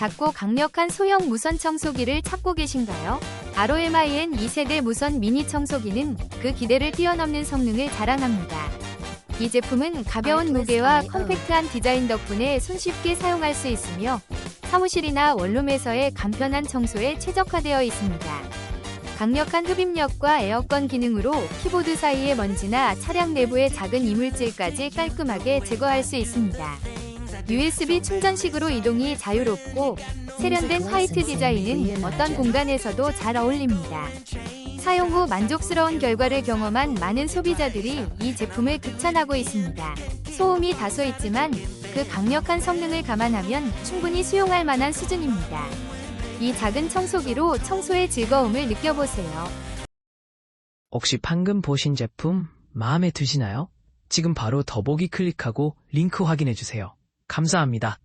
작고 강력한 소형 무선 청소기를 찾고 계신가요? ROMIN 2세대 무선 미니 청소기는 그 기대를 뛰어넘는 성능을 자랑합니다. 이 제품은 가벼운 무게와 컴팩트한 디자인 덕분에 손쉽게 사용할 수 있으며 사무실이나 원룸에서의 간편한 청소에 최적화되어 있습니다. 강력한 흡입력과 에어컨 기능으로 키보드 사이의 먼지나 차량 내부의 작은 이물질까지 깔끔하게 제거할 수 있습니다. USB 충전식으로 이동이 자유롭고 세련된 화이트 디자인은 어떤 공간에서도 잘 어울립니다. 사용 후 만족스러운 결과를 경험한 많은 소비자들이 이 제품을 극찬하고 있습니다. 소음이 다소 있지만 그 강력한 성능을 감안하면 충분히 수용할 만한 수준입니다. 이 작은 청소기로 청소의 즐거움을 느껴보세요. 혹시 방금 보신 제품 마음에 드시나요? 지금 바로 더보기 클릭하고 링크 확인해 주세요. 감사합니다.